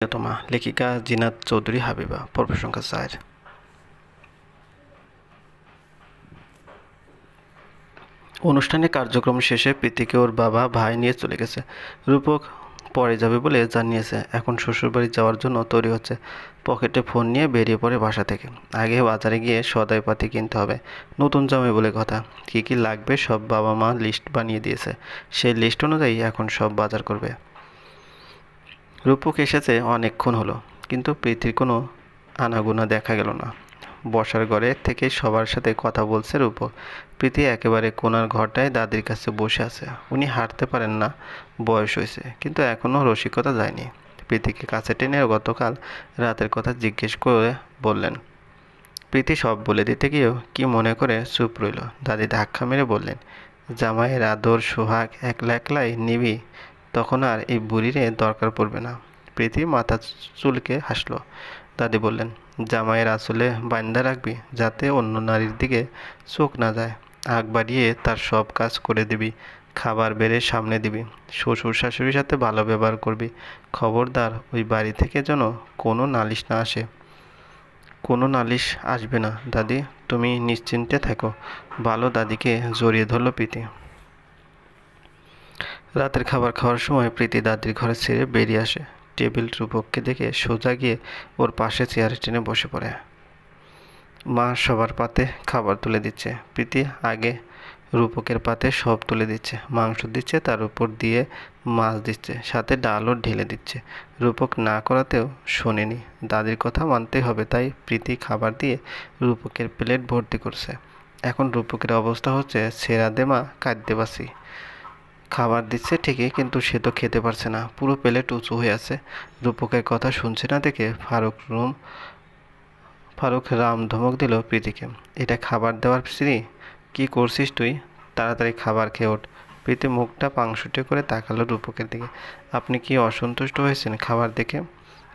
প্রিয়তমা লেখিকা জিনাত চৌধুরী হাবিবা, পর্ব সংখ্যা চার। অনুষ্ঠানের কার্যক্রম শেষে প্রীতিকে ওর বাবা, ভাই নিয়ে চলে গেছে। রূপক পরে যাবে বলে জানিয়েছে। এখন শ্বশুরবাড়ি যাওয়ার জন্য তৈরি হচ্ছে। পকেটে ফোন নিয়ে বেরিয়ে পড়ে বাসা থেকে। আগে বাজারে গিয়ে সদাই পাতি কিনতে হবে। নতুন জামে বলে কথা। কী কী লাগবে সব বাবা মা লিস্ট বানিয়ে দিয়েছে। সেই লিস্ট অনুযায়ী এখন সব বাজার করবে। রূপক এসেছে অনেকক্ষণ হলো, কিন্তু প্রীতির কোনো আনাগোনা দেখা গেল না। বসার ঘরে থেকে সবার সাথে কথা বলছে রূপক। প্রীতি একেবারে কোনার ঘরটায় দাদির কাছে বসে আছে। উনি হাঁটতে পারেন না, বয়স হয়েছে, কিন্তু এখনও রসিকতা যায়নি। প্রীতিকে কাছে টেনে গতকাল রাতের কথা জিজ্ঞেস করে বললেন, প্রীতি, সব বলে দিতে গিয়েও কি মনে করে চুপ রইল? দাদি ধাক্কা মেরে বললেন, জামাইয়ের আদর, সোহাগ, একলা একলাই নিবি তখন আর এই বুড়িরে দরকার পড়বে না। প্রীতি মাথা চুলকে হাসলো। দাদি বললেন, জামাইয়ের আসলে বান্দা রাখবি যাতে অন্য নারীর দিকে চোখ না যায়। আগ বাড়িয়ে তার সব কাজ করে দিবি, খাবার বেড়ে সামনে দিবি, শ্বশুর শাশুড়ির সাথে ভালো ব্যবহার করবি, খবরদার ওই বাড়ি থেকে যেন কোনো নালিশ না আসে। কোনো নালিশ আসবে না। দাদি, তুমি নিশ্চিন্তে থাকো। ভালো দাদিকে জড়িয়ে ধরলো প্রীতি। রাতের খাবার খাওয়ার সময় প্রীতি দাদির ঘরে ছেড়ে বেরিয়ে আসে। টেবিল রূপককে দেখে সোজা গিয়ে ওর পাশে চেয়ারে টেনে বসে পড়ে। মা সবার পাতে খাবার তুলে দিচ্ছে। প্রীতি আগে রূপকের পাতে সব তুলে দিচ্ছে। মাংস দিচ্ছে, তার উপর দিয়ে মাছ দিচ্ছে, সাথে ডালও ঢেলে দিচ্ছে। রূপক না করাতেও শোনেনি। দাদির কথা মানতে হবে, তাই প্রীতি খাবার দিয়ে রূপকের প্লেট ভর্তি করছে। এখন রূপকের অবস্থা হচ্ছে, ছেঁড়া দেমা কাঁদতে খাবার দিচ্ছে ঠিকই, কিন্তু সে তো খেতে পারছে না। পুরো প্লেট উঁচু হয়ে আছে। রূপকের কথা শুনছে না দেখে ফারুক রুম, ফারুক রাম ধমক দিল প্রীতিকে। এটা খাবার দেওয়ার স্ত্রী? কি করছিস তুই? তাড়াতাড়ি খাবার খেয়ে ওঠ। প্রীতি মুখটা পাংশুটে করে তাকালো রূপকের দিকে। আপনি কি অসন্তুষ্ট হয়েছেন খাবার দেখে?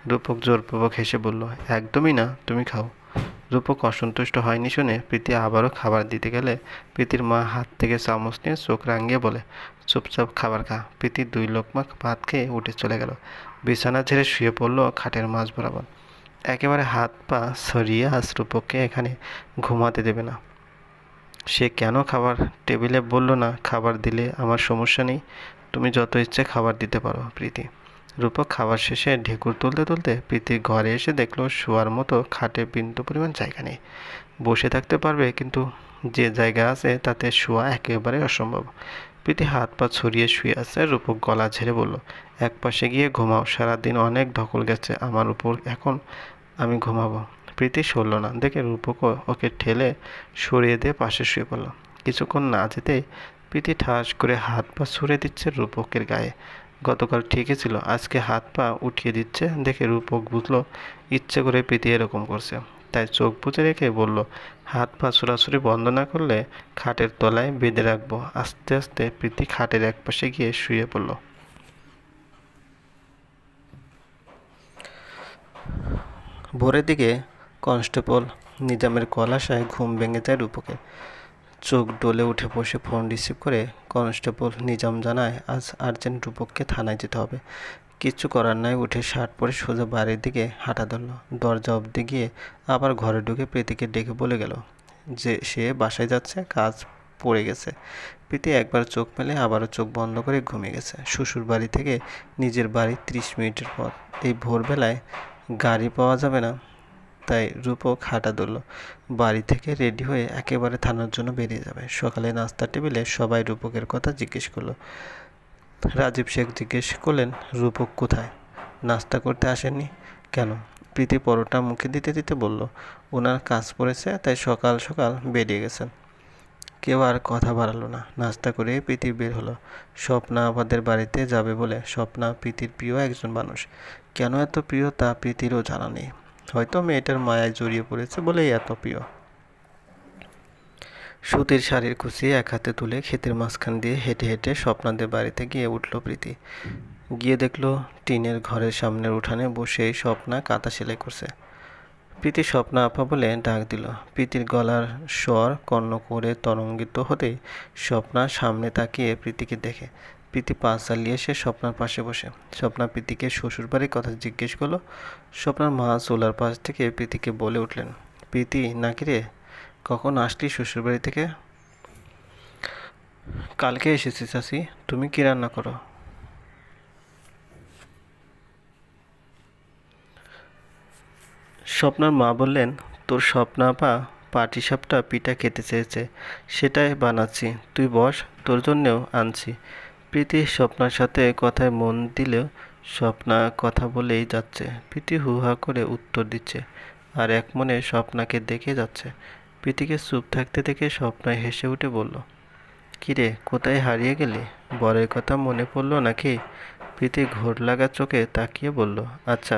রূপক জোরপূর্বক হেসে বলল, একদমই না, তুমি খাও। রূপক অসন্তুষ্ট হয়নি শুনে প্রীতি আবারও খাবার দিতে গেলে প্রীতির মা হাত থেকে চামচ নিয়ে চোখ রাঙিয়ে বলে, চুপচাপ খাবার খা। প্রীতি দুই লোকমা ভাত খেয়ে উঠে চলে গেল। বিছানা ছেড়ে শুয়ে পড়ল খাটের মাঝ বরাবর। একেবারে হাত পা সরিয়ে আজ রূপককে এখানে ঘুমাতে দেবে না। সে কেন খাবার টেবিলে বলল না, খাবার দিলে আমার সমস্যা নেই। তুমি যত ইচ্ছে খাবার দিতে পারো, প্রীতি। রূপক খাবার শেষে ঢেকুর তুলতে তুলতে প্রীতির ঘরে এসে দেখল শোয়ার মতো খাটে বিন্দু পরিমাণ জায়গা নেই। বসে থাকতে পারবে, কিন্তু যে জায়গা আছে তাতে শোয়া একেবারে অসম্ভব। প্রীতি হাত পা ছড়িয়ে শুয়ে আছে রূপক গলা ঝেড়ে বলল, এক পাশে গিয়ে ঘুমাও, সারাদিন অনেক ধকল গেছে, আমার উপর এখন আমি ঘুমাবো। প্রীতি সরল না, দেখে রূপক ওকে ঠেলে সরিয়ে দিয়ে পাশে শুয়ে পড়ল। কিছুক্ষণ না যেতেই প্রীতি ঠাস করে হাত পা ছুঁড়ে দিচ্ছে রূপকের গায়ে। গতকাল ঠিকই ছিল। আজকে হাত পা উঠিয়ে দিচ্ছে দেখে রূপক বুঝলো, ইচ্ছে করে প্রীতি এরকম করছে। তাই চোখ বুঝে রেখে বলল, হাত পা ছোড়াছুড়ি বন্ধ না করলে খাটের তলায় বেঁধে রাখব। আস্তে আস্তে প্রীতি খাটের এক পাশে গিয়ে শুয়ে পড়ল। ভোরের দিকে কনস্টেবল নিজামের কল আসায় ঘুম ভেঙে যায় রূপকের। চোখ ডলে উঠে বসে ফোন রিসিভ করে কনস্টেবল নিজাম জানায়, আজ আর্জেন্ট রূপককে থানায় যেতে হবে। কিচ্ছু করার নাই, উঠে শার্ট পরে সোজা বাড়ির দিকে হাঁটা ধরল। দরজা অবধি গিয়ে আবার ঘরে ঢুকে প্রীতিকে ডেকে বলে গেল, যে সে বাসায় যাচ্ছে, কাজ পড়ে গেছে। প্রীতি একবার চোখ মেলে আবারও চোখ বন্ধ করে ঘুমিয়ে গেছে। শ্বশুর বাড়ি থেকে নিজের বাড়ি ত্রিশ মিনিটের পর এই ভোরবেলায় গাড়ি পাওয়া যাবে না। তাই রূপক হাঁটা ধরল। বাড়ি থেকে রেডি হয়ে একেবারে থানার জন্য বেরিয়ে যাবে। সকালে নাস্তার টেবিলে সবাই রূপকের কথা জিজ্ঞেস করল। রাজীব শেখ জিজ্ঞেস করলেন, রূপক কোথায়? নাস্তা করতে আসেননি? কেন? প্রীতি পরোটা মুখে দিতে দিতে বলল, ওনার কাজ পড়েছে, তাই সকাল সকাল বেরিয়ে গেছেন। কেউ আর কথা বাড়ালো না। নাস্তা করে প্রীতি বের হলো। স্বপ্না আমাদের বাড়িতে যাবে বলে স্বপ্না প্রীতির প্রিয় একজন মানুষ। কেন এত প্রিয় তা প্রীতিরও জানা নেই। হয়তো মেয়েটার মায়ায় জড়িয়ে পড়েছে বলেই এত প্রিয়। সুতির শাড়ির কুচি এক হাতে তুলে ক্ষেতের মাঝখান দিয়ে হেঁটে হেঁটে স্বপ্নাদের বাড়িতে গিয়ে উঠল প্রীতি। গিয়ে দেখল টিনের ঘরের সামনের উঠানে বসে স্বপ্না কাঁথা সেলাই করছে। প্রীতি স্বপ্না আপা বলে ডাক দিল। প্রীতির গলার স্বর কর্ণ করে তরঙ্গিত হতেই স্বপ্না সামনে তাকিয়ে প্রীতিকে দেখে। প্রীতি পা চালিয়ে সে স্বপ্নার পাশে বসে। স্বপ্না প্রীতিকে শ্বশুরবাড়ির কথা জিজ্ঞেস করল। স্বপ্নার মা চুলার পাশ থেকে প্রীতিকে বলে উঠলেন, প্রীতি, নাকি রে? কখন আসলি শ্বশুরবাড়ি থেকে? কালকে এসেছি চাচি। তুমি কি রান্না করো? স্বপ্নার মা বললেন, তোর স্বপ্না আপা পাটি সাপটা পিঠা খেতে চেয়েছে। সেটাই বানাচ্ছি। তুই বস, তোর জন্যেও আনছি। প্রীতি স্বপ্নার সাথে কথায় মন দিলেও স্বপ্না কথা বলেই যাচ্ছে। প্রীতি হু হা করে উত্তর দিচ্ছে, আর এক মনে স্বপ্নাকে দেখে যাচ্ছে। প্রীতিকে চুপ থাকতে দেখে স্বপ্নায় হেসে উঠে বলল, কিরে, কোথায় হারিয়ে গেলি? বরের কথা মনে পড়ল নাকি? প্রীতি ঘোর লাগা চোখে তাকিয়ে বলল আচ্ছা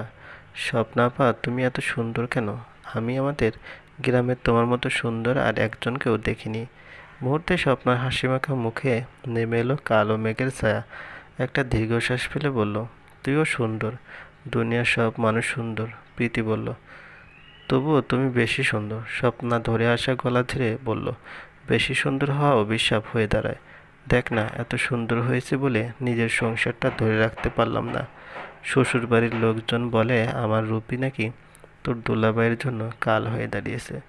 স্বপ্নাপা তুমি এত সুন্দর কেন? আমি আমাদের গ্রামের তোমার মতো সুন্দর আর একজনকেও দেখিনি। মুহূর্তে স্বপ্নার হাসিমাখা মুখে নেমে এলো কালো মেঘের ছায়া। একটা দীর্ঘশ্বাস ফেলে বলল, তুইও সুন্দর। দুনিয়ার সব মানুষ সুন্দর। প্রীতি বলল, তবুও তুমি বেশি সুন্দর। স্বপ্না ধরে আসা গলা ধীরে বলল, বেশি সুন্দর হওয়া অভিশাপ হয়ে দাঁড়ায়। দেখ না, এত সুন্দর হয়েছে বলে নিজের সংসারটা ধরে রাখতে পারলাম না। শ্বশুরবাড়ির লোকজন বলে, আমার রূপই নাকি তোর দুলাভাইয়ের জন্য কাল হয়ে দাঁড়িয়েছে।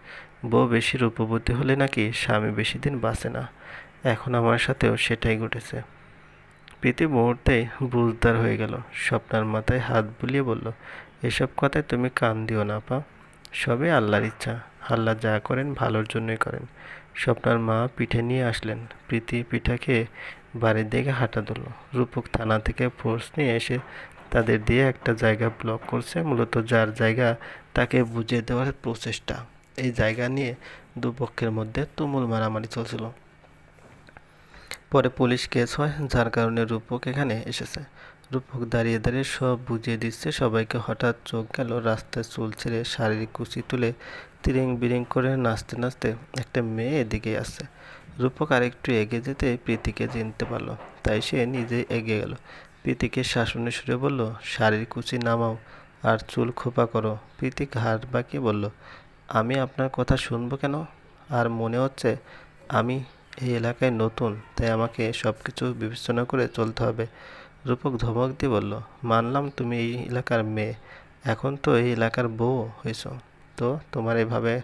বউ বেশি রূপবতী হলে নাকি স্বামী বেশি দিন বাঁচে না। এখন আমার সাথেও সেটাই ঘটেছে। প্রীতি মুহূর্তেই বুঝদার হয়ে গেল। স্বপ্নার মাথায় হাত বুলিয়ে বলল, এসব কথায় তুমি কান দিও না পা সবই আল্লাহর ইচ্ছা। আল্লাহ যা করেন ভালোর জন্যই করেন। স্বপ্নার মা পিঠে নিয়ে আসলেন। প্রীতি পিঠা খেয়ে বাড়ির দিকে হাঁটা দিল রূপক থানা থেকে ফোর্স নিয়ে এসে তাদের দিয়ে একটা জায়গা ব্লক করছে। মূলত যার জায়গা তাকে বুঝিয়ে দেওয়ার প্রচেষ্টা। এই জায়গা নিয়ে দুপক্ষের মধ্যে তুমুল মারামারি চলছিল। পরে পুলিশ কেস হয়, যার কারণে রূপক এখানে এসেছে। রূপক দাঁড়িয়ে দাঁড়িয়ে সব বুঝিয়ে দিচ্ছে, সবাইকে হঠাৎ চোখ গেল, রাস্তায় চুল ছেড়ে শারীরিক কুচি তুলে তিরিং বিরিং করে নাচতে নাচতে একটা মেয়ে এদিকে আসছে। রূপক আরেকটু এগিয়ে যেতে প্রীতিকে চিনতে পারল, তাই সে নিজে এগিয়ে গেল। প্রীতিকে শাসনে সুরে বলল, শাড়ির কুচি নামাও আর চুল খোপা করো। প্রীতি ঘাড় বাঁকিয়ে বলল আমি আপনার কথা শুনব কেন? আর মনে হচ্ছে আমি এই এলাকায় নতুন, তাই আমাকে সব কিছু বিবেচনা করে চলতে হবে। রূপক ধমক দিয়ে বলল, মানলাম তুমি এই এলাকার মেয়ে। এখন তো এই এলাকার বউ হয়েছ। তো তোমার এভাবে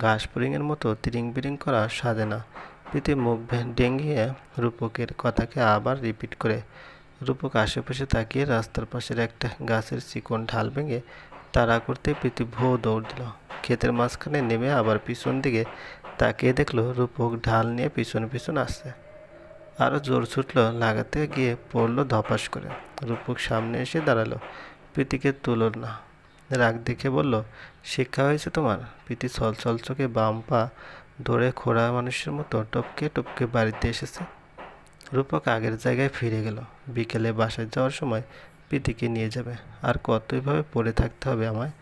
ঘাস পুরিংয়ের মতো তিরিং বিরিং করা সাজে না। প্রীতি মুখ ডেঙ্গিয়ে রূপকের কথাকে আবার রিপিট করে। রূপক আশেপাশে তাকিয়ে রাস্তার পাশের একটা গাছের চিকন ঢাল ভেঙে তাড়া করতে প্রীতি ভো দৌড় দিল। ক্ষেতের মাঝখানে নেমে আবার পিছন দিকে তাকিয়ে দেখল রূপক ঢাল নিয়ে পিছন পিছন আসছে। আরও জোর ছুটলো, লাগাতে গিয়ে পড়ল ধপাস করে। রূপক সামনে এসে দাঁড়াল। প্রীতিকে তুলো না। রাগ দেখে বলল, শিক্ষা হয়েছে তোমার? প্রীতি ছল ছল চোখে বাম পা ধরে খোড়া মানুষের মতো টপকে টপকে বাড়িতে এসেছে। রূপক আগের জায়গায় ফিরে গেল। বিকেলে বাসায় যাওয়ার সময় প্রীতিকে নিয়ে যাবে। আর কতইভাবে পড়ে থাকতে হবে আমায়?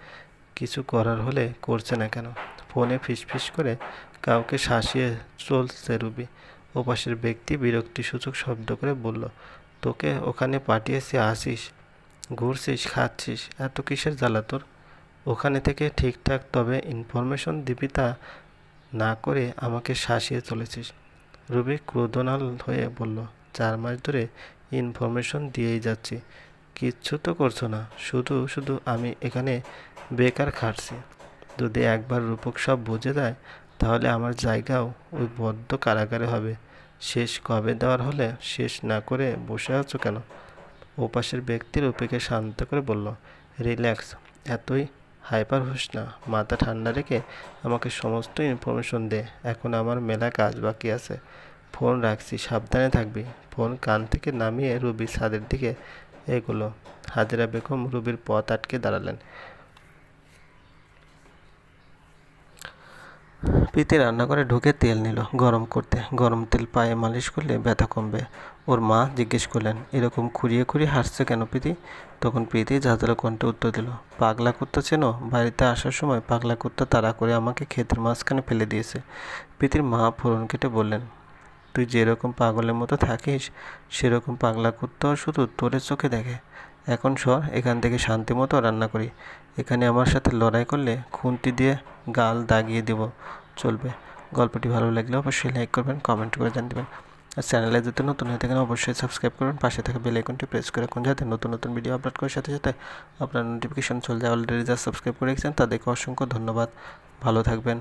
কিছু করার হলে করছে না কেন? ফোনে ফিসফিস করে কাউকে শাসিয়ে চলছে রুবি। ওপাশের ব্যক্তি বিরক্তিসূচক শব্দ করে বলল, তোকে ওখানে পাঠিয়েছি, আসিস? ঘুরছিস, খাচ্ছিস? এত কিসের জ্বালা তোর? ওখানে থেকে ঠিকঠাক তবে ইনফরমেশন দিবি তা না করে আমাকে শাসিয়ে চলেছিস। রুবি ক্রোধনাল হয়ে বলল, চার মাস ধরে ইনফরমেশন দিয়েই যাচ্ছি। কিচ্ছু তো করছ না। শুধু শুধু আমি এখানে বেকার খাটছি। যদি একবার রূপক সব বুঝে দেয় তাহলে আমার জায়গাও ওই বদ্ধ কারাগারে হবে। শেষ কবে দেওয়ার হলে শেষ না করে বসে আছো কেন? ওপাশের ব্যক্তি রূপেকে শান্ত করে বলল, রিল্যাক্স, এতই হাইপার হোস না। মাথা ঠান্ডা রেখে আমাকে সমস্ত ইনফরমেশন দে। এখন আমার মেলা কাজ বাকি আছে। ফোন রাখছি, সাবধানে থাকবি। ফোন কান থেকে নামিয়ে রুবি ছাদের দিকে এগুলো। হাজিরা বেগম রুবির পথ আটকে দাঁড়ালেন। প্রীতি রান্নাঘরে ঢুকে তেল নিল গরম করতে। গরম তেল পায়ে মালিশ করলে ব্যথা কমবে। ওর মা জিজ্ঞেস করলেন, এরকম খুঁড়িয়ে খুঁড়িয়ে হাসছে কেন প্রীতি? তখন প্রীতি ঝাঁঝালো কণ্ঠে উত্তর দিল, পাগলা কুত্তা চেনো? বাড়িতে আসার সময় পাগলা কুত্তা তাড়া করে আমাকে ক্ষেতের মাঝখানে ফেলে দিয়েছে। প্রীতির মা ফোরন কেটে বললেন তুই যেরকম পাগলের মতো থাকিস, সেরকম পাগলা কুত্তাও শুধু তোরের চোখে দেখে। এখন সর, এখান থেকে শান্তি মতো রান্না করি। এখানে আমার সাথে লড়াই করলে খুন্তি দিয়ে গাল দাগিয়ে দেব। চলবে। গল্পটি ভালো লাগলে অবশ্যই লাইক করবেন কমেন্ট করে জানিয়ে দেবেন। আর চ্যানেলে যদি নতুন হয়ে থাকেন, অবশ্যই সাবস্ক্রাইব করুন। পাশে থাকা বেল আইকনটি প্রেস করে রাখুন, যাতে নতুন নতুন ভিডিও আপলোড করার সাথে সাথে আপনার নোটিফিকেশন চলে যায়। অলরেডি যা সাবস্ক্রাইব করে রেখেছেন তাদেরকে অসংখ্য ধন্যবাদ। ভালো থাকবেন।